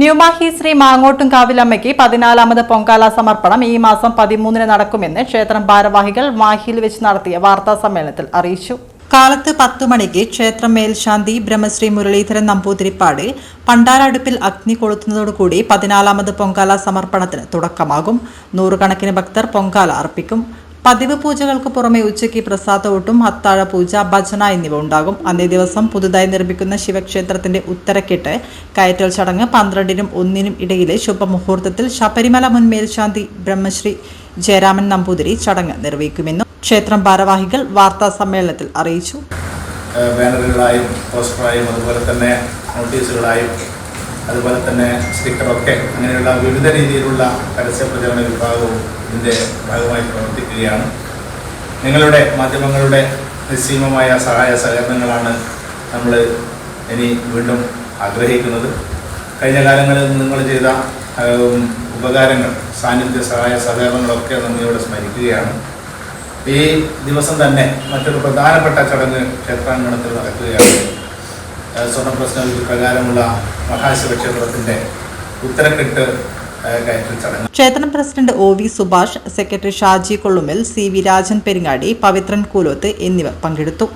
ന്യൂമാഹി ശ്രീ മാങ്ങോട്ടും കാവിലമ്മയ്ക്ക് പതിനാലാമത് പൊങ്കാല സമർപ്പണം ഈ മാസം പതിമൂന്നിന് നടക്കുമെന്ന് ക്ഷേത്രം ഭാരവാഹികൾ മാഹിയിൽ വെച്ച് നടത്തിയ വാർത്താ സമ്മേളനത്തിൽ അറിയിച്ചു. കാലത്ത് പത്തു മണിക്ക് ക്ഷേത്രം മേൽശാന്തി ബ്രഹ്മശ്രീ മുരളീധരൻ നമ്പൂതിരിപ്പാട് പണ്ടാരടുപ്പിൽ അഗ്നി കൊളുത്തുന്നതോടുകൂടി പതിനാലാമത് പൊങ്കാല സമർപ്പണത്തിന് തുടക്കമാകും. നൂറുകണക്കിന് ഭക്തർ പൊങ്കാല അർപ്പിക്കും. പതിവ് പൂജകൾക്ക് പുറമെ ഉച്ചയ്ക്ക് പ്രസാദവൂട്ടും അത്താഴ പൂജ ഭജന എന്നിവ ഉണ്ടാകും. അന്നേ ദിവസം പുതുതായി നിർമ്മിക്കുന്ന ശിവക്ഷേത്രത്തിന്റെ ഉത്തരക്കെട്ട് കയറ്റൽ ചടങ്ങ് പന്ത്രണ്ടിനും ഒന്നിനും ഇടയിലെ ശുഭമുഹൂർത്തത്തിൽ ശബരിമല മുൻ മേൽശാന്തി ബ്രഹ്മശ്രീ ജയരാമൻ നമ്പൂതിരി ചടങ്ങ് നിർവഹിക്കുമെന്നും ക്ഷേത്രം ഭാരവാഹികൾ വാർത്താ സമ്മേളനത്തിൽ അറിയിച്ചു. ബാനറുകളായും പോസ്റ്ററായും അതുപോലെ തന്നെ നോട്ടീസുകളായും അതുപോലെ തന്നെ സ്റ്റിക്കറൊക്കെ അങ്ങനെയുള്ള വിവിധ രീതിയിലുള്ള പരസ്യ പ്രചരണ വിഭാഗവും ഇതിന്റെ ഭാഗമായി പ്രവർത്തിക്കുകയാണ്. നിങ്ങളുടെ മാധ്യമങ്ങളുടെ നിസ്സീമമായ സഹായ സഹകരണങ്ങളാണ് നമ്മൾ ഇനി വീണ്ടും ആഗ്രഹിക്കുന്നത്. കഴിഞ്ഞ കാലങ്ങളിൽ നിങ്ങൾ ചെയ്ത ഉപകാരങ്ങൾ സാന്നിധ്യ സഹായ സഹകരണങ്ങളൊക്കെ നമ്മിവിടെ സ്മരിക്കുകയാണ്. ഈ ദിവസം തന്നെ മറ്റൊരു പ്രധാനപ്പെട്ട ചടങ്ങ് ക്ഷേത്രാങ്കണത്തിൽ നടക്കുകയാണ്. സ്വർണപ്രശ്ന പ്രകാരമുള്ള മഹാശിവക്ഷേത്രത്തിന്റെ ഉത്തരക്കെട്ട് ക്ഷേത്രം president O V Subhash secretary Shaji Kollumal C V Rajan Peringadi Pavithran Koolothu എന്നിവർ പങ്കെടുത്തു.